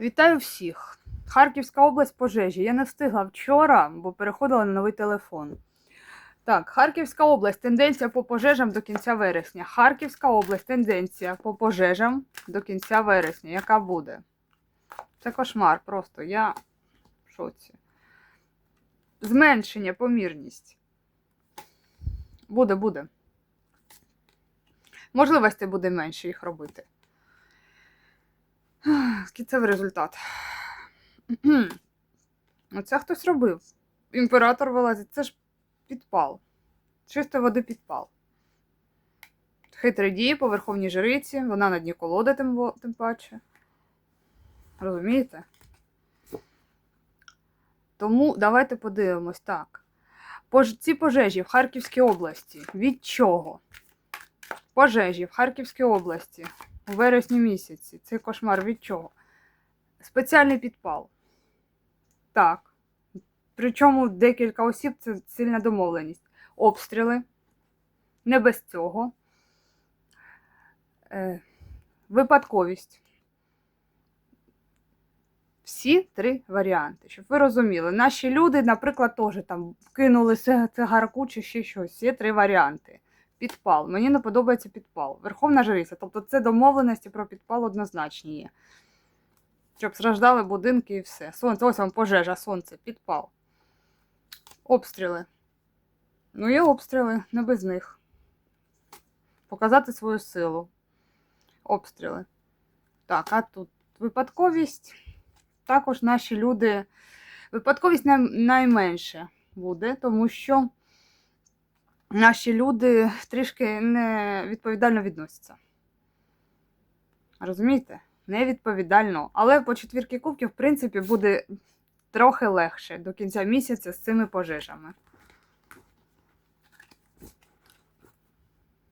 Вітаю всіх! Харківська область пожежі. Я не встигла вчора, бо переходила на новий телефон. Так, Харківська область. Тенденція по пожежам до кінця вересня. Харківська область. Тенденція по пожежам до кінця вересня. Яка буде? Це кошмар просто. Я в шоці. Зменшення, помірність. Буде, буде. Можливості буде менше їх робити. Кінцевий результат. Оце хтось робив. Імператор вилазить. Це ж підпал. Чисто води підпал. Хитрі дії по верховній жриці, вона на дні колоди, тим, тим паче. Розумієте? Тому давайте подивимось так. Ці пожежі в Харківській області. Від чого? Пожежі в Харківській області у вересні місяці. Цей кошмар від чого? Спеціальний підпал. Так. Причому декілька осіб це сильна домовленість. Обстріли. Не без цього. Е, випадковість. Всі три варіанти. Щоб ви розуміли, наші люди, наприклад, теж там кинули цига- цигарку чи ще щось. Є три варіанти. Підпал. Мені не подобається підпал. Верховна жриця. Тобто це домовленості про підпал однозначні є. Щоб страждали будинки і все. Сонце, ось вам пожежа, сонце, підпал. Обстріли. Ну, є обстріли, не без них. Показати свою силу. Обстріли. Так, а тут випадковість. Також наші люди. Випадковість найменше буде, тому що наші люди трішки не відповідально відносяться. Розумієте? Невідповідально. Але по четвірки кубків, в принципі, буде трохи легше до кінця місяця з цими пожежами.